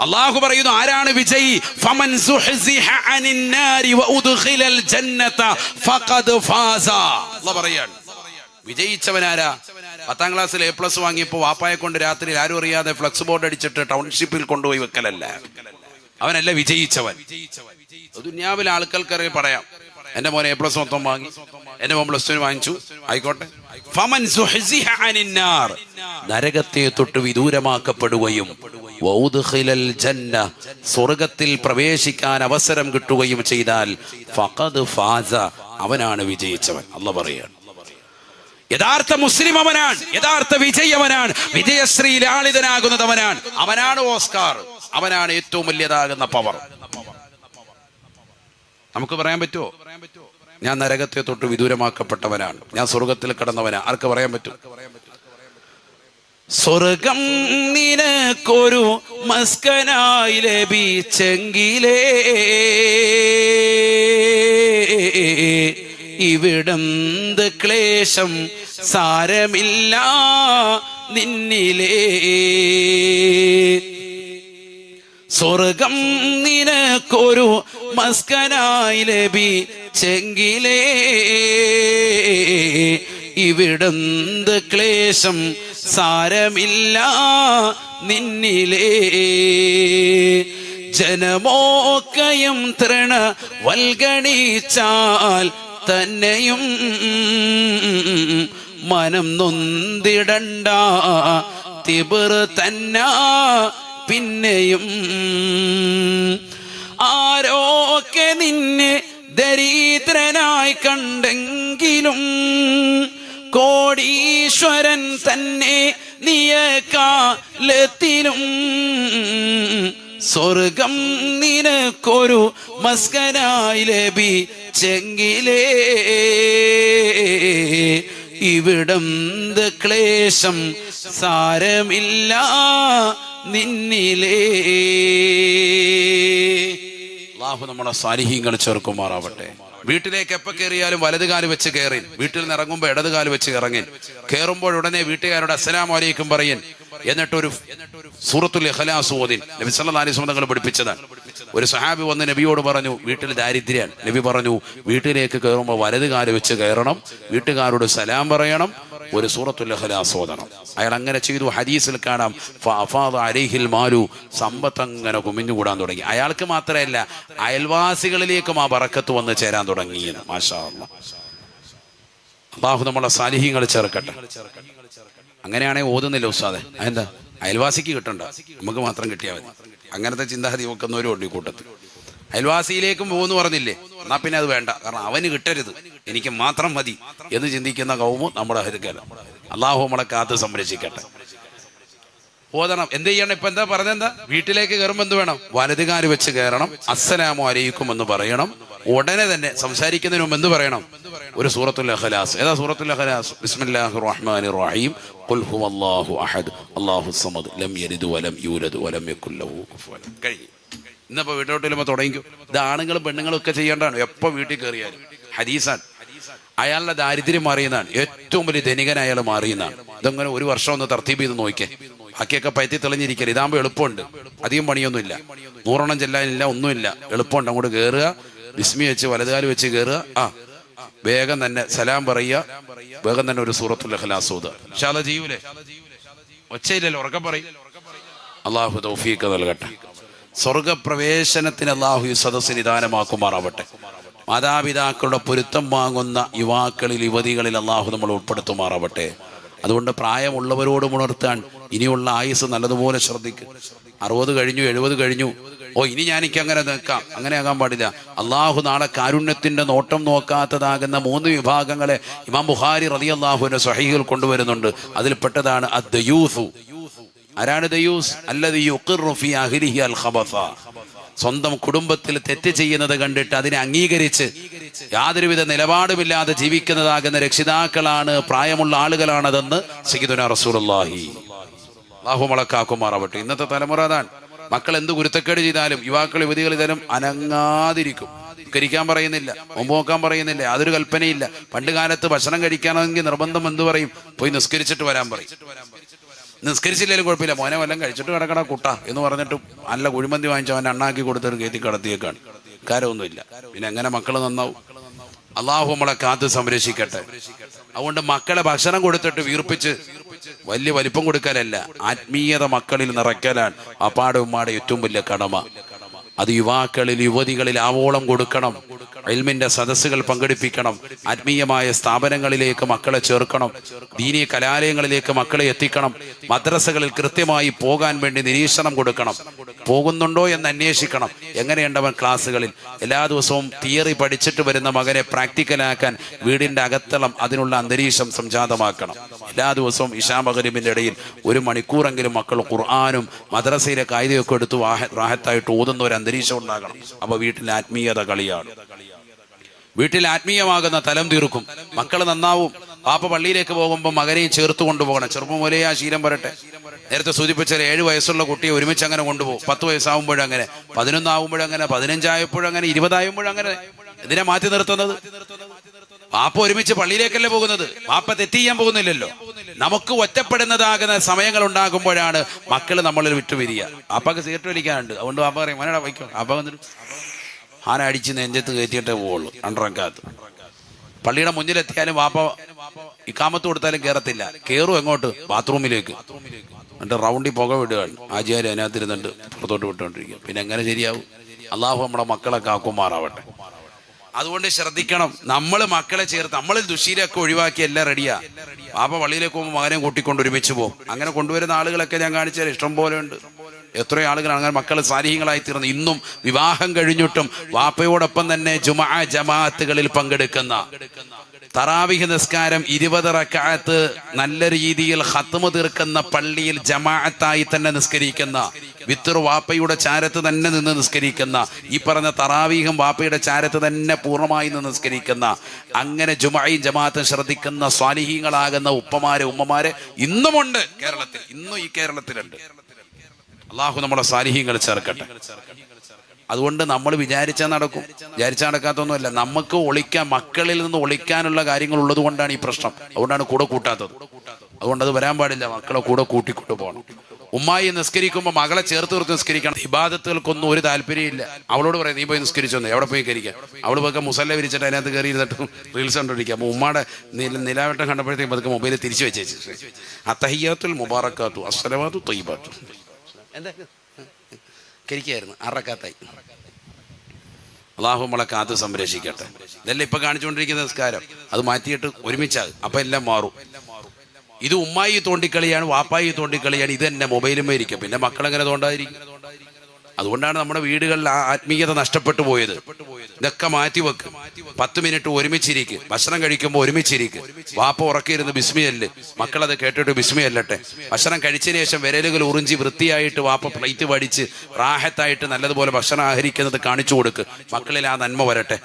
അള്ളാഹു പറയുന്നു ആരാണ് വിജയി? ഫമൻ പറയാണ്. വിജയിച്ചവനാരാ പത്താം ക്ലാസ്സിൽ എ പ്ലസ് വാങ്ങിയപ്പോ വാപ്പായെ കൊണ്ട് രാത്രിയിൽ ആരും അറിയാതെ ഫ്ലക്സ് ബോർഡ് അടിച്ചിട്ട് ടൗൺഷിപ്പിൽ കൊണ്ടുപോയി വെക്കലല്ല. അവനല്ല വിജയിച്ചവൻ. ദുന്യാവിൽ ആൾക്കാർക്കറിയാൻ പറയാം. എന്റെ മോനെ എ പ്ലസ് മൊത്തം വാങ്ങി. എന്റെ മോൻ പ്ലസ് ടു വാങ്ങിച്ചു. ആയിക്കോട്ടെ. നരകത്തെ തൊട്ട് വിദൂരമാക്കപ്പെടുകയും ജന്ന സ്വർഗത്തിൽ പ്രവേശിക്കാൻ അവസരം കിട്ടുകയും ചെയ്താൽ ഫഖദ് ഫാസ അവനാണ് വിജയിച്ചവൻ. അല്ല പറയാണ്. യഥാർത്ഥ മുസ്ലിം അവനാണ് യഥാർത്ഥ വിജയ് അവനാണ് വിജയശ്രീ ലാളിതനാകുന്നത് അവനാണ് അവനാണ് ഓസ്കാർ അവനാണ് ഏറ്റവും വലിയതാകുന്ന പവർ. നമുക്ക് പറയാൻ പറ്റുമോ ഞാൻ നരകത്തെ തൊട്ട് വിദൂരമാക്കപ്പെട്ടവനാണ്. ഞാൻ സ്വർഗത്തിൽ കിടന്നവനാണ്. ആർക്ക് പറയാൻ പറ്റും? സ്വർഗം നിനക്കൊരു മസ്കനായി ലഭിച്ചെങ്കിലേ. ഇവിടന്ത് ക്ലേശം സാരമില്ല നിന്നിലേ. സ്വർഗം നിനക്കൊരു മസ്കനായി ലഭിച്ചെങ്കിലേ. ഇവിടന്ത് ക്ലേശം സാരമില്ല നിന്നിലേ. ജനമോക്കയും തൃണ വൽഗണിച്ചാൽ തന്നെയും മനം നൊന്തിടണ്ട. തിബർ തന്ന പിന്നെയും. ആരോക്കെ നിന്നെ ദരിദ്രനായി കണ്ടെങ്കിലും കോടീശ്വരൻ തന്നെ നിയക്കാലത്തിലും സ്വർഗം നിനക്കൊരു മസ്കനായി ലഭിച്ചെങ്കിലേ. ഇവിടം ക്ലേശം സാരമില്ല നിന്നിലേ. അള്ളാഹു നമ്മളെ സാരിഹ്യങ്ങൾ ചേർക്കുമാറാവട്ടെ വീട്ടിലേക്ക് എപ്പോ കയറിയാലും വലത് കാൽ വെച്ച് കയറി വീട്ടിൽ നിന്ന് ഇറങ്ങുമ്പോൾ ഇടത് കാൽ വെച്ച് ഇറങ്ങി കയറുമ്പോൾ ഉടനെ വീട്ടുകാരോട് അസ്സലാം വലൈക്കും പറയൻ. എന്നിട്ടൊരു സൂറത്തുൽ ഇഖ്ലാസ് ഓതി നബി സല്ലല്ലാഹു അലൈഹി വസല്ലം പഠിപ്പിച്ചതാണ്. ഒരു സഹാബി വന്ന് നബിയോട് പറഞ്ഞു വീട്ടിൽ ദാരിദ്ര്യാണ് നബി പറഞ്ഞു വീട്ടിലേക്ക് കയറുമ്പോൾ വലത് കാൽ വെച്ച് കയറണം. വീട്ടുകാരോട് സലാം പറയണം. ഒരു സൂറത്തുൽ ഇഖ്ലാസ് ഓതണം. അയാൾ അങ്ങനെ ചെയ്തു ഹദീസിൽ കാണാം അലൈഹിൽ മാലു സമ്പത്ത് അങ്ങനെ കുമിഞ്ഞുകൂടാൻ തുടങ്ങി. അയാൾക്ക് മാത്രമല്ല അയൽവാസികളിലേക്കും ആ ബറക്കത്ത് വന്ന് ചേരാൻ തുടങ്ങി മാഷാ. അള്ളാഹു നമ്മളെ സാലിഹ്യങ്ങൾ ചേർക്കട്ടെ. അങ്ങനെയാണെങ്കിൽ ഓതുന്നില്ല ഉസ്താദെ? അതെന്താ? അയൽവാസിക്ക് കിട്ടണ്ട. നമുക്ക് മാത്രം കിട്ടിയാൽ മതി. അങ്ങനത്തെ ചിന്താഗതി വെക്കുന്നവരും ഉണ്ട് ഈ കൂട്ടത്തിൽ. അയൽവാസിയിലേക്കും പോകുന്നു പറഞ്ഞില്ലേ? എന്നാ പിന്നെ അത് വേണ്ട. കാരണം അവന് കിട്ടരുത്. എനിക്ക് മാത്രം മതി എന്ന് ചിന്തിക്കുന്ന കൗമും നമ്മുടെ ഹരിക്കല അള്ളാഹു നമ്മളെ കാത്ത് സംരക്ഷിക്കട്ടെ. ഓതണം. എന്ത് ചെയ്യണം? ഇപ്പൊ എന്താ പറഞ്ഞെന്താ വീട്ടിലേക്ക് കയറുമ്പോ എന്ത് വേണം? വലതുകാൽ വെച്ച് കയറണം. അസ്സലാമു അലൈക്കും എന്ന് പറയണം. ഉടനെ തന്നെ സംസാരിക്കുന്നതിന് മുമ്പ് എന്ത് പറയണം? ഒരു സൂറത്തുൽ അഖലാസ്. ഏതാ സൂറത്തുൽ അഖലാസ്? ബിസ്മില്ലാഹിർ റഹ്മാനിർ റഹീം. ഖുൽ ഹുവല്ലാഹു അഹദ്. അല്ലാഹു സമദ്. ലം യലിദ് വലം യൂലദ് വലം യകുൽ ലഹു കുഫുവൻ. കഴിഞ്ഞു. ഇന്നിപ്പോ വീട്ടിലോട്ട് വരുമ്പോ തുടങ്ങിക്കും. ഇത് ആണുങ്ങളും പെണ്ണുങ്ങളും ഒക്കെ ചെയ്യേണ്ടതാണ്. എപ്പോ വീട്ടിൽ കയറിയാലും. ഹരീസാൻ അയാളുടെ ദാരിദ്ര്യം മാറിയതാണ് ഏറ്റവും വലിയ ധനികൻ അയാൾ മാറിയതാണ് ഇതങ്ങനെ ഒരു വർഷം ഒന്ന് തർത്തീപ് ചെയ്ത് നോക്കിയേ. ബാക്കിയൊക്കെ പയറ്റി തെളിഞ്ഞിരിക്കൽ. ഇതാകുമ്പോൾ എളുപ്പമുണ്ട്. അധികം പണിയൊന്നുമില്ല. നൂറെണ്ണം ചെല്ലാനില്ല ഒന്നുമില്ല. എളുപ്പമുണ്ട്. അങ്ങോട്ട് കയറുക ബിസ്മി വെച്ച് വലതുകാൽ വെച്ച് കയറുക ആ. വേഗം തന്നെ സലാം പറയുക. വേഗം തന്നെ ഒരു സൂറത്തുൽ ഒച്ചയില്ലല്ലോ ഉറക്കം പറയും. അള്ളാഹു തൗഫീഖ് നൽകട്ടെ. സ്വർഗപ്രവേശനത്തിന് അള്ളാഹു ഈ സദസ്സിന് നിദാനമാക്കുമാറാവട്ടെ. മാതാപിതാക്കളുടെ പൊരുത്തം വാങ്ങുന്ന യുവാക്കളിൽ യുവതികളിൽ അള്ളാഹു നമ്മൾ ഉൾപ്പെടുത്തുമാറാവട്ടെ. അതുകൊണ്ട് പ്രായമുള്ളവരോട് ഉണർത്താൻ ഇനിയുള്ള ആയുസ് നല്ലതുപോലെ ശ്രദ്ധിക്കും. അറുപത് കഴിഞ്ഞു എഴുപത് കഴിഞ്ഞു. ഓ ഇനി ഞാൻ എനിക്ക് അങ്ങനെ നിൽക്കാം. അങ്ങനെ ആകാൻ പാടില്ല. അള്ളാഹു നാളെ കാരുണ്യത്തിന്റെ നോട്ടം നോക്കാത്തതാകുന്ന മൂന്ന് വിഭാഗങ്ങളെ ഇമാം ബുഹാരി റതി അള്ളാഹുവിന്റെ സഹീഹിൽ കൊണ്ടുവരുന്നുണ്ട്. അതിൽപ്പെട്ടതാണ് അദ്യൂസു ആരാണ് ദയൂസ് സ്വന്തം കുടുംബത്തിൽ തെറ്റ് ചെയ്യുന്നത് കണ്ടിട്ട് അതിനെ അംഗീകരിച്ച് യാതൊരുവിധ നിലപാടുമില്ലാതെ ജീവിക്കുന്നതാകുന്ന രക്ഷിതാക്കളാണ് പ്രായമുള്ള ആളുകളാണതെന്ന് സയ്യിദുന റസൂലുള്ളാഹി. അള്ളാഹു മുളക്കാക്കുമാറാവട്ടെ ഇന്നത്തെ തലമുറ അതാണ്. മക്കൾ എന്ത് കുരുത്തക്കേട് ചെയ്താലും യുവാക്കൾ യുവതികൾ ഇതാലും അനങ്ങാതിരിക്കും. കരിക്കാൻ പറയുന്നില്ല മുമ്പ് നോക്കാൻ പറയുന്നില്ല യാതൊരു കൽപ്പനയില്ല. പണ്ട് കാലത്ത് ഭക്ഷണം കഴിക്കണമെങ്കിൽ നിർബന്ധം എന്ത് പറയും? പോയി നിസ്കരിച്ചിട്ട് വരാൻ പറയും. നിസ്കരിച്ചില്ലെങ്കിലും കുഴപ്പമില്ല. മോനെ വല്ലതും കഴിച്ചിട്ട് കിടക്കട കുട്ട എന്ന് പറഞ്ഞിട്ട് നല്ല കുഴിമന്തി വാങ്ങിച്ച അവന്റെ അണ്ണാക്കി കൊടുത്തൊരു കയറ്റി കടത്തിയേക്കാണ്. കാര്യമൊന്നുമില്ല. പിന്നെ എങ്ങനെ മക്കൾ നന്നാവും? അള്ളാഹു നമ്മളെ കാത്ത് സംരക്ഷിക്കട്ടെ. അതുകൊണ്ട് മക്കളെ ഭക്ഷണം കൊടുത്തിട്ട് വീർപ്പിച്ച് വലിയ വലിപ്പം കൊടുക്കാനല്ല ആത്മീയത മക്കളിൽ നിറയ്ക്കലാണ്. അപ്പാടെ ഉമ്മാടെ ഏറ്റവും വലിയ കടമ. അത് യുവാക്കളിൽ യുവതികളിൽ ആവോളം കൊടുക്കണം. എൽമിന്റെ സദസ്സുകൾ പങ്കെടുപ്പിക്കണം. ആത്മീയമായ സ്ഥാപനങ്ങളിലേക്ക് മക്കളെ ചേർക്കണം. ദീനീയ കലാലയങ്ങളിലേക്ക് മക്കളെ എത്തിക്കണം. മദ്രസകളിൽ കൃത്യമായി പോകാൻ വേണ്ടി നിരീക്ഷണം കൊടുക്കണം. പോകുന്നുണ്ടോ എന്ന് അന്വേഷിക്കണം. എങ്ങനെയുണ്ടവൻ ക്ലാസ്സുകളിൽ? എല്ലാ ദിവസവും തിയറി പഠിച്ചിട്ട് വരുന്ന മകനെ പ്രാക്ടിക്കലാക്കാൻ വീടിന്റെ അകത്തളം അതിനുള്ള അന്തരീക്ഷം സംജാതമാക്കണം. എല്ലാ ദിവസവും ഇഷാ മകരിമിന്റെ ഇടയിൽ ഒരു മണിക്കൂറെങ്കിലും മക്കൾ ഖുർആാനും മദ്രസയിലെ കായികയൊക്കെ എടുത്ത് റാഹത്തായിട്ട് ഓതുന്ന ഒരു അന്തരീക്ഷം ഉണ്ടാകണം. അപ്പൊ വീട്ടിൽ ആത്മീയത കളിയാണ്. വീട്ടിൽ ആത്മീയമാകുന്ന തലം തീർക്കും. മക്കൾ നന്നാവും. പാപ്പ പള്ളിയിലേക്ക് പോകുമ്പോൾ മകനെയും ചേർത്ത് കൊണ്ടുപോകണം. ചെറുപ്പം മുതലേ ആ ശീലം വരട്ടെ. നേരത്തെ സൂചിപ്പിച്ച ഏഴ് വയസ്സുള്ള കുട്ടിയെ ഒരുമിച്ച് അങ്ങനെ കൊണ്ടുപോകും. പത്ത് വയസ്സാവുമ്പോഴങ്ങനെ പതിനൊന്നാവുമ്പോഴങ്ങനെ പതിനഞ്ചായപ്പോഴങ്ങനെ ഇരുപതായുമ്പോഴങ്ങനെ ഇതിനെ മാറ്റി നിർത്തുന്നത്? പാപ്പ ഒരുമിച്ച് പള്ളിയിലേക്കല്ലേ പോകുന്നത്? പാപ്പ തെറ്റ് പോകുന്നില്ലല്ലോ. നമുക്ക് ഒറ്റപ്പെടുന്നതാകുന്ന സമയങ്ങൾ ഉണ്ടാകുമ്പോഴാണ് മക്കൾ നമ്മളിൽ വിട്ടുപിരിയുക. പാപ്പക്ക് സിഗരറ്റ് വലിക്കാനുണ്ട്. അതുകൊണ്ട് പാപ്പ പറയും മോനടാ വയ്ക്കും. പാപ്പ വന്നിട്ട് ആന അടിച്ച് നെഞ്ചത്ത് കയറ്റിയിട്ടേ പോവുള്ളൂ രണ്ടരക്കാലത്ത് പള്ളിയുടെ മുന്നിലെത്തിയാലും വാപ്പ ഇക്കാമത്ത് കൊടുത്താലും കയറത്തില്ല കയറും എങ്ങോട്ട് ബാത്റൂമിലേക്ക്. എന്നിട്ട് റൗണ്ടിൽ പുക വിടുകയാണ്. ആചാര്യ അതിനകത്തിരുന്നുണ്ട് പുറത്തോട്ട് വിട്ടുകൊണ്ടിരിക്കുക. പിന്നെ എങ്ങനെ ശരിയാവും? അള്ളാഹു നമ്മുടെ മക്കളെ കാക്കുമാറാവട്ടെ. അതുകൊണ്ട് ശ്രദ്ധിക്കണം നമ്മൾ മക്കളെ ചേർത്ത് നമ്മൾ ദുശീലൊക്കെ ഒഴിവാക്കി എല്ലാം റെഡിയാ. പാപ്പ പള്ളിയിലേക്ക് പോകുമ്പോൾ മകനെ കൂട്ടിക്കൊണ്ട് ഒരുമിച്ച് പോകും. അങ്ങനെ കൊണ്ടുവരുന്ന ആളുകളൊക്കെ ഞാൻ കാണിച്ചാൽ ഇഷ്ടം പോലെ ഉണ്ട്. എത്രയോ ആളുകളാണ് അങ്ങനെ മക്കൾ സാരിഹ്യങ്ങളായി തീർന്നു. ഇന്നും വിവാഹം കഴിഞ്ഞിട്ടും വാപ്പയോടൊപ്പം തന്നെ ജുമാ ജമാഅത്തുകളിൽ പങ്കെടുക്കുന്ന തറാവിഹ് നിസ്കാരം ഇരുപത് റക്കാത്ത് നല്ല രീതിയിൽ ഹത്തുമ തീർക്കുന്ന പള്ളിയിൽ ജമാഅത്തായി തന്നെ നിസ്കരിക്കുന്ന വിത്തർ വാപ്പയുടെ ചാരത്ത് തന്നെ നിന്ന് നിസ്കരിക്കുന്ന ഈ പറഞ്ഞ തറാവീഹും വാപ്പയുടെ ചാരത്ത് തന്നെ പൂർണമായി നിന്ന് നിസ്കരിക്കുന്ന അങ്ങനെ ജുമായും ജമാഅത്തും ശ്രദ്ധിക്കുന്ന സ്വാലിഹീങ്ങളാകുന്ന ഉപ്പമാരെ ഉമ്മമാരെ ഇന്നുമുണ്ട് കേരളത്തിൽ. ഇന്നും ഈ കേരളത്തിലുണ്ട്. അള്ളാഹു നമ്മുടെ സാരിഹ്യങ്ങൾ ചേർക്കട്ടെ. അതുകൊണ്ട് നമ്മൾ വിചാരിച്ചാൽ നടക്കും. വിചാരിച്ചാൽ നടക്കാത്തൊന്നുമല്ല. നമുക്ക് ഒളിക്കാൻ മക്കളിൽ നിന്ന് ഒളിക്കാനുള്ള കാര്യങ്ങൾ ഉള്ളത് കൊണ്ടാണ് ഈ പ്രശ്നം. അതുകൊണ്ടാണ് കൂടെ കൂട്ടാത്തത്. അതുകൊണ്ട് അത് വരാൻ പാടില്ല. മക്കളെ കൂടെ കൂട്ടിക്കൊണ്ടു പോകണം. ഉമ്മായി നിസ്കരിക്കുമ്പോൾ മകളെ ചേർത്ത് നിർത്തി നിസ്കരിക്കണം. ഇബാദത്തുകൾക്കൊന്നും ഒരു താല്പര്യമില്ല. അവളോട് പറയാം നീ പോയി നിസ്കരിച്ചോന്ന് എവിടെ പോയി കരിക്കാം അവൾ പോയി മുസല്ല വിരിച്ചിട്ട് അതിനകത്ത് കയറി ഇരുന്നിട്ട് റീൽസ് കണ്ടോണ്ടിരിക്കുക. അപ്പോൾ ഉമ്മയുടെ നില നിലാവട്ടം കണ്ടപ്പോഴത്തേക്കും പതുക്കെ മൊബൈൽ തിരിച്ചു വെച്ചേച്ചു. അത്തഹിയാത്തുൽ മുബാറക്കാത്തു അസ്സലവാത്തു തൊയ്ബാത്തു എന്താ? കരിക്കായിരുന്നു അറക്കാത്തായി. അള്ളാഹു നമ്മളെ കാത്ത് സംരക്ഷിക്കട്ടെ. ഇതെല്ലാം ഇപ്പൊ കാണിച്ചുകൊണ്ടിരിക്കുന്ന നിസ്കാരം? അത് മാറ്റിയിട്ട് ഒരുമിച്ചാകും അപ്പൊ എല്ലാം മാറും. ഇത് ഉമ്മായി തോണ്ടിക്കളിയാണ് വാപ്പായി തോണ്ടിക്കളിയാണ് ഇത് തന്നെ മൊബൈലുമേ ഇരിക്കും പിന്നെ മക്കളെങ്ങനെ തോണ്ടാതിരിക്കും? അതുകൊണ്ടാണ് നമ്മുടെ വീടുകളിൽ ആ ആത്മീയത നഷ്ടപ്പെട്ടു പോയത്. ഇതൊക്കെ മാറ്റി വെക്കും. പത്ത് മിനിറ്റ് ഒരുമിച്ചിരിക്ക്. ഭക്ഷണം കഴിക്കുമ്പോൾ ഒരുമിച്ചിരിക്ക്. വാപ്പ ഉറക്കിയിരുന്ന് ബിസ്മിയല്ല്. മക്കളത് കേട്ടിട്ട് ബിസ്മിയല്ലട്ടെ. ഭക്ഷണം കഴിച്ചതിന് ശേഷം വിരലുകൾ ഉറിഞ്ചി വൃത്തിയായിട്ട് വാപ്പ പ്ലേറ്റ് പഠിച്ച് റാഹത്തായിട്ട് നല്ലതുപോലെ ഭക്ഷണം ആഹരിക്കുന്നത് കാണിച്ചു കൊടുക്ക്. മക്കളിൽ ആ നന്മ വരട്ടെ.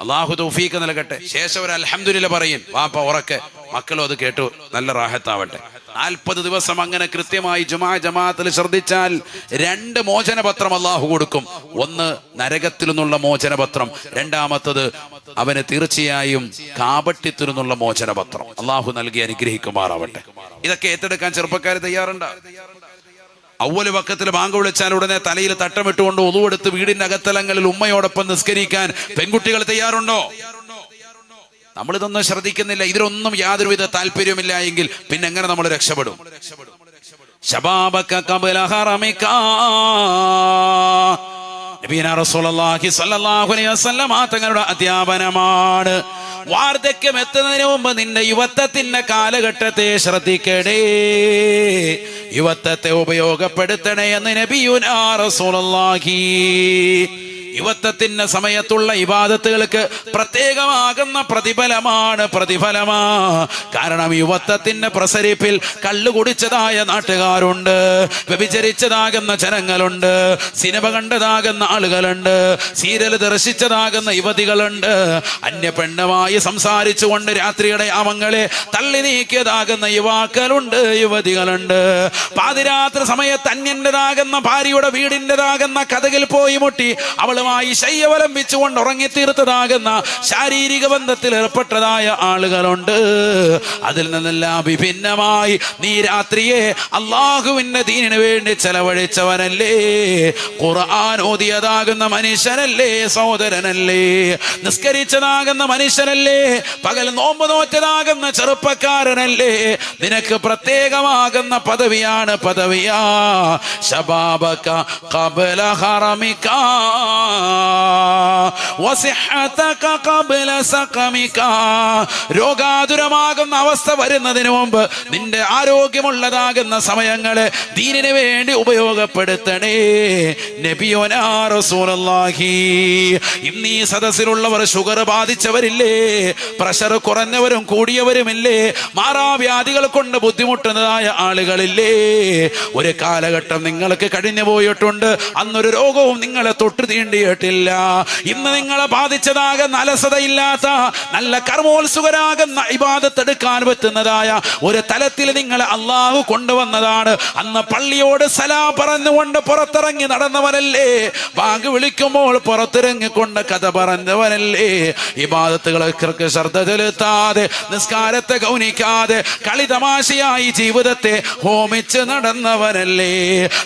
അള്ളാഹു തൗഫീക്ക് നൽകട്ടെ. ശേഷം ഒരു അലഹമുല്ല പറയും വാപ്പ ഉറക്കെ. മക്കളും അത് കേട്ടു നല്ല റാഹത്താവട്ടെ. നാൽപ്പത് ദിവസം അങ്ങനെ കൃത്യമായി ജുമാ ജമാഅത്തിൽ ശ്രദ്ധിച്ചാൽ രണ്ട് മോചനപത്രം അള്ളാഹു കൊടുക്കും. ഒന്ന് നരകത്തിൽ നിന്നുള്ള മോചനപത്രം രണ്ടാമത്തത് അവന് തീർച്ചയായും കാപട്യത്തിൽ നിന്നുള്ള മോചനപത്രം. അള്ളാഹു നൽകി അനുഗ്രഹിക്കുമാറാവട്ടെ. ഇതൊക്കെ ഏറ്റെടുക്കാൻ ചെറുപ്പക്കാർ തയ്യാറുണ്ടോ? അവൽ പക്കത്തിൽ ബാങ്ക് വിളിച്ചാൽ ഉടനെ തലയിൽ തട്ടമിട്ടുകൊണ്ട് ഒതുവെടുത്ത് വീടിന്റെ അകത്തലങ്ങളിൽ ഉമ്മയോടൊപ്പം നിസ്കരിക്കാൻ പെൺകുട്ടികൾ തയ്യാറുണ്ടോ? നമ്മളിതൊന്നും ശ്രദ്ധിക്കുന്നില്ല ഇതിലൊന്നും യാതൊരുവിധ താല്പര്യമില്ല എങ്കിൽ പിന്നെ എങ്ങനെ നമ്മൾ രക്ഷപ്പെടും? തങ്ങളുടെ അധ്യാപനമാണ്. വാർദ്ധക്യം എത്തുന്നതിന് മുമ്പ് നിന്റെ യുവത്വത്തിന്റെ കാലഘട്ടത്തെ ശ്രദ്ധിക്കണേ. യുവത്വത്തെ ഉപയോഗപ്പെടുത്തണേ എന്ന് നബിയുനാ റസൂലുള്ളാഹി. യുവത്വത്തിന്റെ സമയത്തുള്ള ഇബാദത്തുകൾക്ക് പ്രത്യേകമാകുന്ന പ്രതിഫലമാണ് പ്രതിഫലമാ. കാരണം യുവത്വത്തിന്റെ പ്രസരിപ്പിൽ കള്ളു കുടിച്ചതായ നാട്ടുകാരുണ്ട് വ്യഭിചരിച്ചതാകുന്ന ജനങ്ങളുണ്ട് സിനിമ കണ്ടതാകുന്ന ആളുകളുണ്ട് സീരിയൽ ദർശിച്ചതാകുന്ന യുവതികളുണ്ട്. അന്യ പെണ്ണുമായി സംസാരിച്ചുകൊണ്ട് രാത്രിയുടെ യാമങ്ങളെ തള്ളി നീക്കിയതാകുന്ന യുവാക്കളുണ്ട് യുവതികളുണ്ട്. പാതിരാത്രി സമയത്ത് അന്യന്റേതാകുന്ന ഭാര്യയുടെ വീടിന്റെതാകുന്ന കഥകിൽ പോയി മുട്ടി അവൾ ആളുകളുമായി ശയ്യവലംബിച്ചുകൊണ്ട് ഉറങ്ങിത്തീർത്തതാകുന്ന ശാരീരിക ബന്ധത്തിൽ ഏർപ്പെട്ടതായ ആളുകളുണ്ട്. അതിൽ നിന്നെല്ലാം വിഭിന്നമായി നീ രാത്രിയെ അള്ളാഹുവിന്റെ ദീനിന് വേണ്ടി ചെലവഴിച്ചവനല്ലേ? ഖുർആൻ ഓതിയതാകുന്ന മനുഷ്യനല്ലേ? സഹോദരനല്ലേ? നിസ്കരിച്ചതാകുന്ന മനുഷ്യനല്ലേ? പകൽ നോമ്പ് നോറ്റതാകുന്ന ചെറുപ്പക്കാരനല്ലേ? നിനക്ക് പ്രത്യേകമാകുന്ന പദവിയാണ് പദവിയാ. ശബാബക്ക കബല ഹറമിക്കാ രോഗാതുരമാകുന്ന അവസ്ഥ വരുന്നതിനു മുമ്പ് നിന്റെ ആരോഗ്യമുള്ളതാകുന്ന സമയങ്ങളെ ദീനിന് വേണ്ടി ഉപയോഗപ്പെടുത്തണേ. നബിയോനാ റസൂലുള്ളാഹി. ഇന്ന് ഈ സദസ്സിലുള്ളവർ ഷുഗർ ബാധിച്ചവരില്ലേ? പ്രഷർ കുറഞ്ഞവരും കൂടിയവരുമില്ലേ? മാറാവ്യാധികൾ കൊണ്ട് ബുദ്ധിമുട്ടുന്നതായ ആളുകളില്ലേ? ഒരു കാലഘട്ടം നിങ്ങൾക്ക് കഴിഞ്ഞു പോയിട്ടുണ്ട് അന്നൊരു രോഗവും നിങ്ങളെ തൊട്ട് തീണ്ടിയിട്ടില്ല ഇന്ന് നിങ്ങളെ ബാധിച്ചതാകുന്ന അലസതയില്ലാത്ത നല്ല കർമ്മോത്സുകരാകുന്ന ഇബാദത്തെടുക്കാൻ പറ്റുന്നതായ ഒരു തലത്തിൽ നിങ്ങളെ അള്ളാഹു കൊണ്ടുവന്നതാണ്. അന്ന് പള്ളിയോട് സലാ പറഞ്ഞുകൊണ്ട് പുറത്തിറങ്ങി നടന്നവനല്ലേ ബാങ്ക് വിളിക്കുമ്പോൾ പുറത്തിറങ്ങിക്കൊണ്ട് കഥ പറഞ്ഞവനല്ലേ ഇബാദത്തുകൾക്ക് ശ്രദ്ധ ചെലുത്താതെ നിസ്കാരത്തെ ഗൗനിക്കാതെ കളിതമാശയായി ജീവിതത്തെ ഹോമിച്ച് നടന്നവനല്ലേ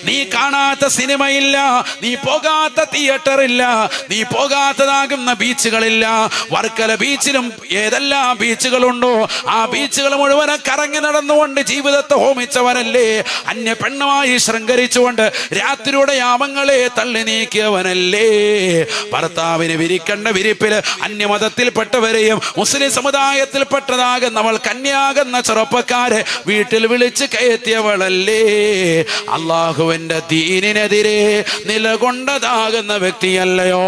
നീ കാണാത്ത സിനിമയില്ല നീ പോകാത്ത തിയേറ്റർ ഇല്ല. നീ പോകാത്തതാകുന്ന ബീച്ചുകളില്ല. വർക്കല ബീച്ചിലും ഏതെല്ലാം ബീച്ചുകളുണ്ടോ? ആ ബീച്ചുകൾ മുഴുവനും കറങ്ങി നടന്നുകൊണ്ട് ജീവിതത്തെ ഹോമിച്ചവനല്ലേ അന്യ പെണ്ണുമായി ശൃംഗരിച്ചുകൊണ്ട് രാത്രിയുടെ യാമങ്ങളെ തള്ളി നീക്കിയവനല്ലേ? ഭർത്താവിന് വിരിക്കേണ്ട വിരിപ്പിൽ അന്യമതത്തിൽപ്പെട്ടവരെയും മുസ്ലിം സമുദായത്തിൽപ്പെട്ടതാകും അവൾ കന്യാകുന്ന ചെറുപ്പക്കാരെ വീട്ടിൽ വിളിച്ച് കയറ്റിയവളല്ലേ? അള്ളാഹുവിന്റെ ദീനിനെതിരെ നിലകൊണ്ടതാകുന്ന വ്യക്തിയല്ലയോ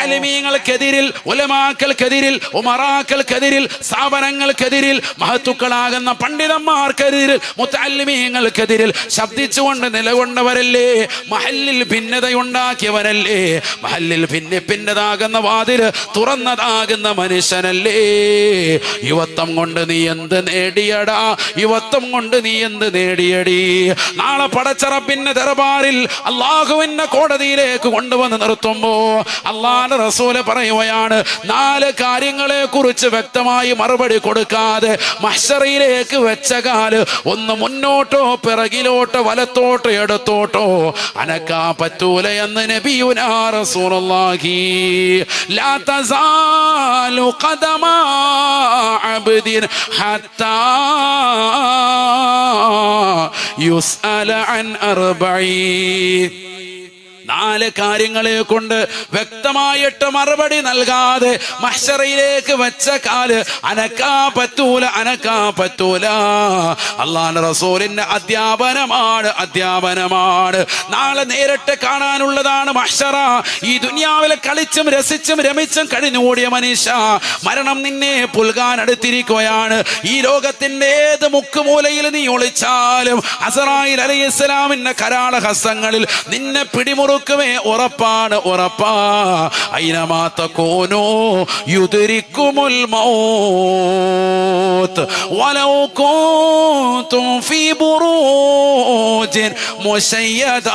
അലിമീങ്ങൾക്കെതിരിൽ ഉലമാക്കൾക്കെതിരിൽ ഉമറാക്കൾക്കെതിരിൽ സ്ഥാപനങ്ങൾക്കെതിരിൽ മഹത്തുക്കളാകുന്ന പണ്ഡിതന്മാർക്കെതിരിൽ മുത്തല്ലിമീങ്ങൾക്കെതിരിൽ ശബ്ദിച്ചുകൊണ്ട് നിലകൊണ്ടവരല്ലേ? മഹല്ലിൽ ഭിന്നതയുണ്ടാക്കിയവരല്ലേ? മഹല്ലിൽ ഭിന്നിപ്പിന്നതാകുന്ന വാതിൽ തുറന്നതാകുന്ന മനുഷ്യനല്ലേ? യുവത്വം കൊണ്ട് നീ എന്ത് നേടിയടാ? യുവത്വം കൊണ്ട് നീ എന്ത് നേടിയടി? നാളെ പടച്ചറപ്പിന്റെ ദർബാറിൽ അള്ളാഹുവിന്റെ കോടതിയിലേക്ക് കൊണ്ടുവന്ന് നിർത്തുമ്പോ അള്ളാന്റെ റസൂൽ പറയുകയാണ് നാല് കാര്യങ്ങളെ കുറിച്ച് വ്യക്തമായി മറുപടി കൊടുക്കാതെ മഷറിയിലേക്ക് വെച്ച കാൽ ഒന്ന് മുന്നോട്ടോ പിറകിലോട്ടോ വലത്തോട്ടോ എടുത്തോട്ടോ. അനക്കാ പറ്റൂല എന്ന് നബിയുനാ റസൂലുള്ളാഹി. ലാ അബ്ദിൻ ഹത്താ യുസ്അല അൻ അർബഈൻ നാല് കാര്യങ്ങളെ കൊണ്ട് വ്യക്തമായിട്ട് മറുപടി നൽകാതെ മഷറയിലേക്ക് വെച്ച കാൽ അനക്കാ പറ്റൂല അനക്കാ പറ്റൂല. അള്ളാന്റെ റസൂലിന്റെ അധ്യാപനമാണ് അധ്യാപനമാണ്. നാളെ നേരിട്ട് കാണാനുള്ളതാണ് മഷറ ഈ ദുനിയാവിലെ കളിച്ചും രസിച്ചും രമിച്ചും കഴിഞ്ഞുകൂടിയ മനുഷ്യ. മരണം നിന്നെ പുൽകാൻ അടുത്തിരിക്കുകയാണ് ഈ ലോകത്തിന്റെ ഏത് മുക്കുമൂലയിൽ നീ ഒളിച്ചാലും അസറായി അലൈഹി ഇസ്ലാമിന്റെ കരാള ഹസ്തങ്ങളിൽ നിന്നെ പിടിമുറുക്കുമേ ഉറപ്പാണ് ഉറപ്പാ. അയിനമാത്ത കോനോ യുതിരിക്കുമുൽ മൗത്ത്. വലൗ കോത്തും ഫീ ബുറൂജിൻ മുശയ്യദ.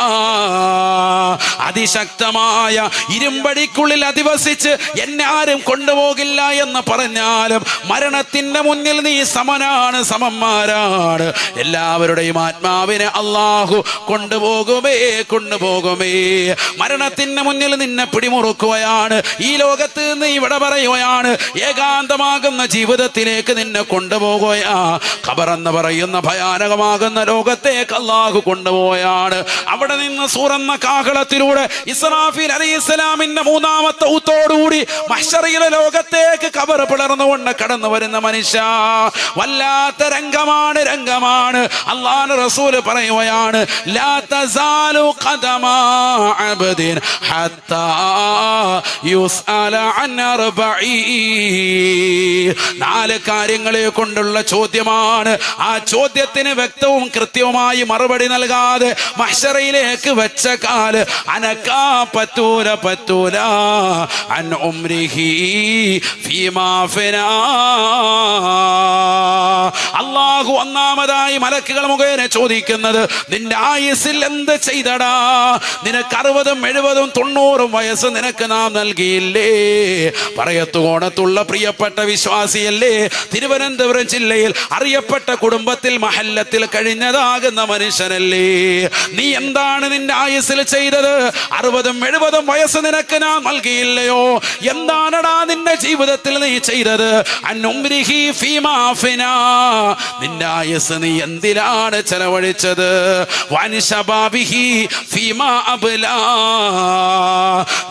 അതിശക്തമായ ഇരുമ്പടിക്കുള്ളിൽ അധിവസിച്ച് എന്നെ ആരും കൊണ്ടുപോകില്ല എന്ന് പറഞ്ഞാലും മരണത്തിന്റെ മുന്നിൽ നീ സമനാണ് സമന്മാരാണ്. എല്ലാവരുടെയും ആത്മാവിനെ അള്ളാഹു കൊണ്ടുപോകുമേ കൊണ്ടുപോകുമേ. മരണത്തിന്റെ മുന്നിൽ നിന്നെ പിടിമുറുക്കുകയാണ്. ഈ ലോകത്ത് നിന്ന് ഇവിടെ പറയുകയാണ് ഏകാന്തമാകുന്ന ജീവിതത്തിലേക്ക് നിന്നെ കൊണ്ടുപോകുകയാ ഖബർ എന്ന് പറയുന്ന ഭയാനകമാകുന്ന ലോകത്തേക്ക് അള്ളാഹു കൊണ്ടുപോയാണ് അവിടെ നിന്ന് സൂറന്ന കാഹളത്തിലൂടെ ഇസ്രാഫിൽ അലി ഇസ്ലാമിന്റെ മൂന്നാമത്തെ ഊത്തോടുകൂടി മഷറിയിലെ ലോകത്തേക്ക് ഖബർ പിളർന്നുകൊണ്ട് കടന്നു വരുന്ന മനുഷ്യ. വല്ലാത്ത രംഗമാണ് രംഗമാണ്. അള്ളാഹ് റസൂൽ പറയുകയാണ് ലാ തസാലു ഖദമാ. ഹത്താ യുസ്അല അൻ അർബഈ നാല് കാര്യങ്ങളെ കൊണ്ടുള്ള ചോദ്യമാണ്. ആ ചോദ്യത്തിന് വ്യക്തവും കൃത്യവുമായി മറുപടി നൽകാതെ മഹ്ശറയിലേക്ക് വെച്ച കാൽ അന അനക്കാൻ പറ്റൂല പറ്റൂല. അൻ ഉംരിഹി ഫീമാ ഫിനാ. അള്ളാഹു ഒന്നാമതായി മലക്കുകൾ മുഖേന ചോദിക്കുന്നത് നിന്റെ ആയുസിൽ എന്ത് ചെയ്തടാ? നിനക്ക് അറുപതും എഴുപതും തൊണ്ണൂറും വയസ്സ് നിനക്ക് നാം നൽകിയില്ലേ? പറയത്തുകോണത്തുള്ള പ്രിയപ്പെട്ട വിശ്വാസിയല്ലേ? തിരുവനന്തപുരം ജില്ലയിൽ അറിയപ്പെട്ട കുടുംബത്തിൽ മഹല്ലത്തിൽ കഴിഞ്ഞതാകുന്ന മനുഷ്യനല്ലേ? നീ എന്താണ് നിന്റെ ആയുസിൽ ചെയ്തത്? അറുപതും എഴുപതും വയസ്സ് നിനക്ക് നാം നൽകിയില്ലയോ? എന്താണടാ നിന്റെ ജീവിതത്തിൽ നീ ചെയ്തത്. നിന്റെ ആയുസ് നീ എന്തിനാണ് ചെലവഴിച്ചത്? വൻശബാബിഹി ഫീമാ അബ്ലാ.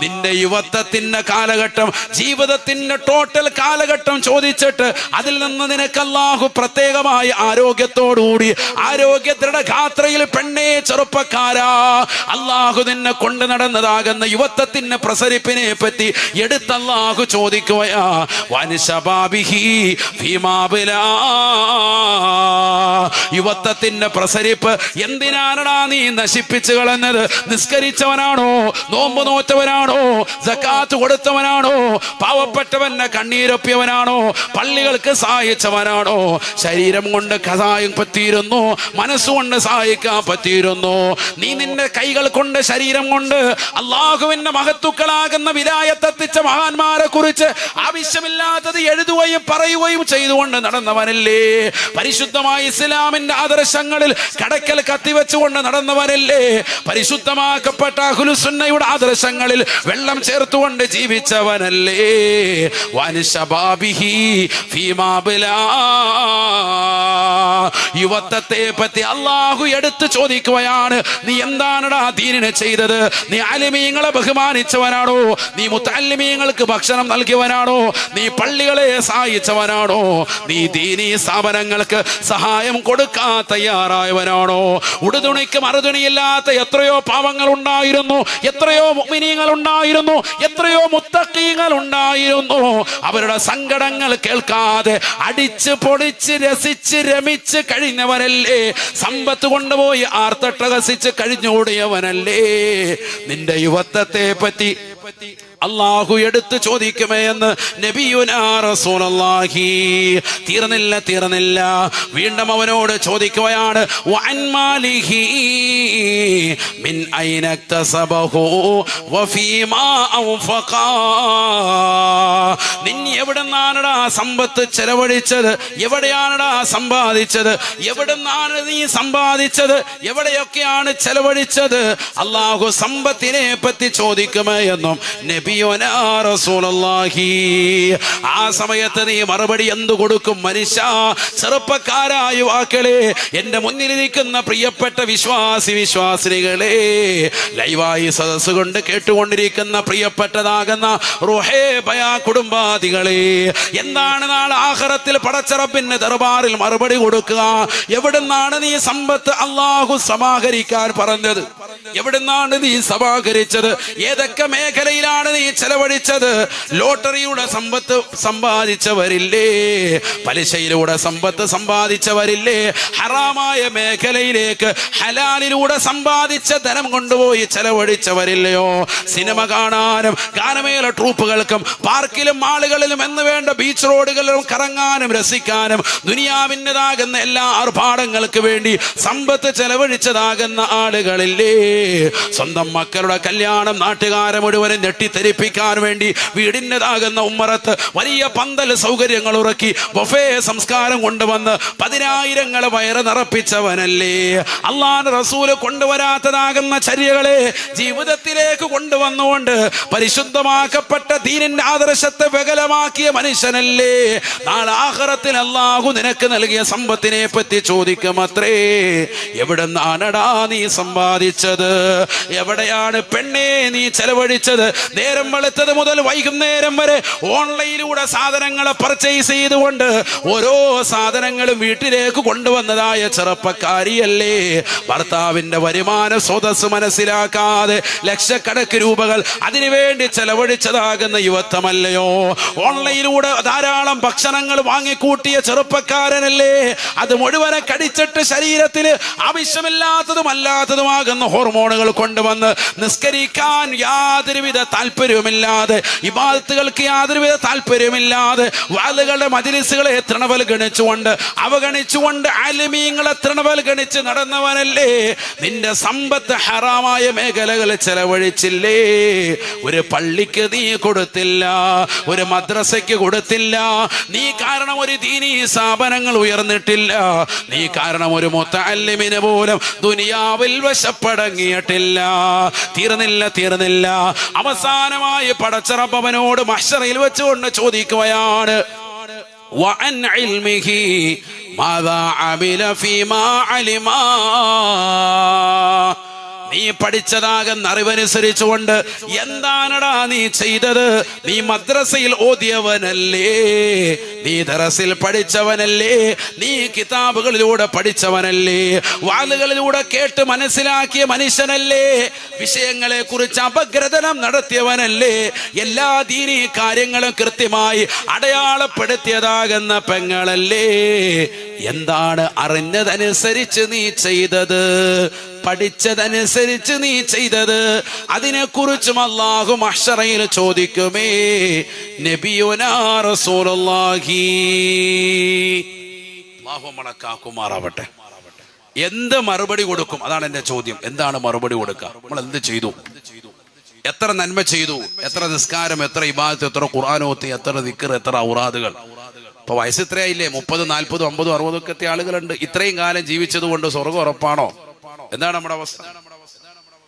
നിന്റെ യുവത്വത്തിന്റെ കാലഘട്ടം ജീവിതത്തിന്റെ ടോട്ടൽ കാലഘട്ടം ചോദിച്ചിട്ട് അതിൽ നിന്ന് നിനക്ക് അല്ലാഹു പ്രത്യേകമായ ആരോഗ്യത്തോടുകൂടി ആരോഗ്യ ദൃഢഗാത്രയിൽ പെണ്ണേ ചെറുപ്പക്കാരാ അല്ലാഹു നിന്നെ കൊണ്ടു നടന്നതാകുന്ന യുവത്വത്തിന്റെ പ്രസരിപ്പിനെ പറ്റി എടുത്തല്ലാഹു ചോദിക്കുകയാ വൻശബാബിഹി ഫീമാബിലാ. യുവത്വത്തിന്റെ പ്രസരിപ്പ് എന്തിനാണടാ നീ നശിപ്പിച്ചു കളഞ്ഞത് നിസ്കരിച്ചവനാണോ നോമ്പ് നോറ്റവനാണോ? സക്കാത്ത് കൊടുത്തവനാണോ? പാവപ്പെട്ടവന്റെ കണ്ണീരൊപ്പിയവനാണോ? പള്ളികൾക്ക് സഹായിച്ചവനാണോ? ശരീരം കൊണ്ട് കഥായും പറ്റിയിരുന്നു മനസ്സുകൊണ്ട് സഹായിക്കാൻ പറ്റിയിരുന്നു. നീ നിന്റെ കൈകൾ കൊണ്ട് ശരീരം കൊണ്ട് അള്ളാഹുവിന്റെ മഹത്തുക്കളാകുന്ന വിലായത്തെത്തിച്ച മഹാന്മാരെ കുറിച്ച് ആവശ്യമില്ലാത്തത് എഴുതുകയും പറയുകയും ചെയ്തുകൊണ്ട് നടന്നവനല്ലേ? പരിശുദ്ധമായ ഇസ്ലാമിന്റെ ആദർശങ്ങളിൽ കടക്കൽ കത്തിവെച്ചുകൊണ്ട് നടന്നവനല്ലേ? പരിശുദ്ധമാക്കപ്പെട്ട അഹുലുസുന്നയുടെ ആദർശങ്ങളിൽ വെള്ളം ചേർത്തുകൊണ്ട് ജീവിച്ചവനല്ലേ. യുവത്വത്തെ പറ്റി അള്ളാഹു എടുത്തു ചോദിക്കുകയാണ്. നീ എന്താണടാ ദീനിനെ ചെയ്തത്? നീ അലിമീങ്ങളെ ബഹുമാനിച്ചവനാണോ? നീ മുത്തല്ലിമീങ്ങൾക്ക് ഭക്ഷണം നൽകിയവനാണോ? നീ പള്ളികളെ സഹായിച്ചവനാണോ? നീ ദീനീ സ്ഥാപനങ്ങൾക്ക് സഹായം കൊടുക്കാൻ തയ്യാറായവനാണോ? ഉടുതുണിക്ക് മറുതുണിയില്ലാത്ത എത്രയോ പാവങ്ങൾ ഉണ്ടായിരുന്നു. എത്രയോ മുഅ്മിനീങ്ങൾ ഉണ്ടായിരുന്നു എത്രയോ മുത്തക്കീങ്ങൾ ഉണ്ടായിരുന്നു അവരുടെ സങ്കടങ്ങൾ കേൾക്കാതെ അടിച്ച് പൊളിച്ച് രസിച്ച് രമിച്ച് കഴിഞ്ഞവരല്ലേ? സമ്പത്ത് കൊണ്ടുപോയി ആർത്തട്ടഹസിച്ച് കഴിഞ്ഞോടിയവനല്ലേ നിന്റെ യുവത്വത്തെ പറ്റി അള്ളാഹു എടുത്തു ചോദിക്കുമേ എന്ന് നബിയുനാഹി തീർന്നില്ല തീർന്നില്ല. വീണ്ടും അവനോട് ചോദിക്കുകയാണ് നിൻ എവിടെന്നാണടാ സമ്പത്ത് ചെലവഴിച്ചത്? എവിടെയാണടാ സമ്പാദിച്ചത്? എവിടെന്നാണ് നീ സമ്പാദിച്ചത്? എവിടെയൊക്കെയാണ് ചെലവഴിച്ചത്? അള്ളാഹു സമ്പത്തിനെ പറ്റി ചോദിക്കുമേ എന്നും ആ സമയത്ത് നീ മറുപടി എന്തു കൊടുക്കും മനുഷ്യ? ചെറുപ്പക്കാരായ വാക്കളെ എന്റെ മുന്നിലിരിക്കുന്ന പ്രിയപ്പെട്ട വിശ്വാസി വിശ്വാസിനികളെ ലൈവായി സദസ് കൊണ്ട് കേട്ടുകൊണ്ടിരിക്കുന്ന പ്രിയപ്പെട്ടതാകുന്ന റുഹേ ഭയ കുടുംബാദികളെ എന്താണ് നാളെ ആഹാരത്തിൽ പടച്ചറപ്പിന്റെ ദർബാറിൽ മറുപടി കൊടുക്കുക? എവിടുന്നാണ് നീ സമ്പത്ത് അള്ളാഹു സമാഹരിക്കാൻ പറഞ്ഞത്? എവിടുന്നാണ് നീ സമാഹരിച്ചത് ഏതൊക്കെ മേഖലയിലാണ് നീ ചെലവഴിച്ചത്? ലോട്ടറിയുടെ സമ്പത്ത് സമ്പാദിച്ചവരില്ലേ? പലിശയിലൂടെ സമ്പത്ത് സമ്പാദിച്ചവരില്ലേ? ഹറാമായ മേഖലയിലേക്ക് ഹലാലിലൂടെ സമ്പാദിച്ച ധനം കൊണ്ടുപോയി ചെലവഴിച്ചവരില്ലയോ? സിനിമ കാണാനും ഗാനമേള ട്രൂപ്പുകൾക്കും പാർക്കിലും മാളുകളിലും എന്ന് വേണ്ട ബീച്ച് റോഡുകളിലും കറങ്ങാനും രസിക്കാനും ദുനിയാവിന്റെതാകുന്ന എല്ലാ ആർഭാടങ്ങൾക്ക് വേണ്ടി സമ്പത്ത് ചെലവഴിച്ചതാകുന്ന ആളുകളില്ലേ? സ്വന്തം മക്കളുടെ കല്യാണം നാട്ടുകാരെ മുഴുവനും ഞെട്ടിത്തെരിപ്പിക്കാൻ വേണ്ടി വീടിന്റെതാകുന്ന ഉമ്മറത്ത് വലിയ പന്തൽ സൗകര്യങ്ങൾ ഉറക്കി ബൊഫേ സംസ്കാരം കൊണ്ടുവന്ന് പതിനായിരങ്ങൾ വയറ് നിറപ്പിച്ചവനല്ലേ. അള്ളാൻ റസൂൽ കൊണ്ടുവരാത്തതാകുന്ന ചര്യകളെ ജീവിതത്തിലേക്ക് കൊണ്ടുവന്നുകൊണ്ട് പരിശുദ്ധമാക്കപ്പെട്ട ദീനിന്റെ ആദർശത്തെ വികലമാക്കിയ മനുഷ്യനല്ലേ. നാളെ ആഹ്റത്തിൽ അള്ളാഹു നിനക്ക് നൽകിയ സമ്പത്തിനെ പറ്റി ചോദിക്കും അത്രേ എവിടെ നാനടാ നീ സമ്പാദിച്ചത്? എവിടെയാണ് പെണ്ണേ നീ ചെലവഴിച്ചത്? നേരം വെളുത്തത് മുതൽ വൈകുന്നേരം വരെ ഓൺലൈനിലൂടെ സാധനങ്ങളെ പർച്ചേസ് ചെയ്തുകൊണ്ട് ഓരോ സാധനങ്ങളും വീട്ടിലേക്ക് കൊണ്ടുവന്നതായ ചെറുപ്പക്കാരിയല്ലേ. ഭർത്താവിന്റെ വരുമാന സ്രോതസ് മനസ്സിലാക്കാതെ ലക്ഷക്കണക്ക് രൂപകൾ അതിനുവേണ്ടി ചെലവഴിച്ചതാകുന്ന യുവത്വമല്ലയോ? ഓൺലൈനിലൂടെ ധാരാളം ഭക്ഷണങ്ങൾ വാങ്ങിക്കൂട്ടിയ ചെറുപ്പക്കാരനല്ലേ. അത് മുഴുവനെ കടിച്ചിട്ട് ശരീരത്തിന് ആവശ്യമില്ലാത്തതും അല്ലാത്തതുമാകുന്ന ഹോർമോൺ ഹോർമോണുകൾ കൊണ്ടുവന്ന് നിസ്കരിക്കാൻ യാതൊരുവിധ താല്പര്യവുമില്ലാതെ ഇബാദത്തുകൾക്ക് യാതൊരുവിധ താല്പര്യമില്ലാതെ വാളുകളുടെ മജിലിസുകളെ തൃണവൽഗണിച്ചുകൊണ്ട് അവഗണിച്ചുകൊണ്ട് ആലിമീങ്ങളെ തൃണവൽഗണിച്ച് നടന്നവനല്ലേ? നിന്റെ സമ്പത്ത് ഹറാമായ മേഖലകൾ ചെലവഴിച്ചില്ലേ? ഒരു പള്ളിക്ക് നീ കൊടുത്തില്ല ഒരു മദ്രസയ്ക്ക് കൊടുത്തില്ല നീ കാരണം ഒരു ദീനീ സ്ഥാപനങ്ങൾ ഉയർന്നിട്ടില്ല നീ കാരണം ഒരു മുത്തല്ലിമിന് പോലും ദുനിയാവിൽ വശപ്പടങ്ങിയിട്ടില്ല തീർന്നില്ല തീർന്നില്ല അവസാനമായി പടച്ചറപ്പവനോട് മഷറയിൽ വെച്ചുകൊണ്ട് ചോദിക്കുകയാണ് وعن علمه ماذا عمل فيما علما നീ പഠിച്ചതാകുന്ന അറിവനുസരിച്ചുകൊണ്ട് എന്താണടാ നീ ചെയ്തത്? നീ മദ്രസയിൽ ഓതിയവനല്ലേ? നീ ദറസിൽ പഠിച്ചവനല്ലേ? നീ കിതാബുകളിലൂടെ പഠിച്ചവനല്ലേ? വാലുകളിലൂടെ കേട്ട് മനസ്സിലാക്കിയ മനുഷ്യനല്ലേ? വിഷയങ്ങളെ കുറിച്ച് അപഗ്രഥനം നടത്തിയവനല്ലേ? എല്ലാ ദീനീ കാര്യങ്ങളും കൃത്യമായി അടയാളപ്പെടുത്തിയതാകുന്ന പെങ്ങളല്ലേ? എന്താണ് അറിഞ്ഞതനുസരിച്ച് നീ ചെയ്തത്? പഠിച്ചതനുസരിച്ച് നീ ചെയ്തത്? അതിനെക്കുറിച്ചും അള്ളാഹു അക്ഷറയിൽ ചോദിക്കുമേ. നബിയുനാ റസൂലുള്ളാഹി. മണക്കാക്കുമാറാവട്ടെ. എന്ത് മറുപടി കൊടുക്കും? അതാണ് എന്റെ ചോദ്യം. എന്താണ് മറുപടി കൊടുക്കുക? നമ്മൾ എന്ത് ചെയ്തു? എത്ര നന്മ ചെയ്തു? എത്ര നിസ്കാരം എത്ര ഇബാദത്ത് എത്ര ഖുർആാനോത്തി എത്ര ദിക്കർ എത്ര ഔറാദുകൾ? ഇപ്പൊ വയസ്സ് ഇത്രയായില്ലേ മുപ്പത് നാൽപ്പതും അമ്പതും അറുപതും ഒക്കെ ആളുകളുണ്ട്. ഇത്രയും കാലം ജീവിച്ചത് കൊണ്ട് സ്വർഗം ഉറപ്പാണോ? എന്താണ് നമ്മുടെ അവസ്ഥ?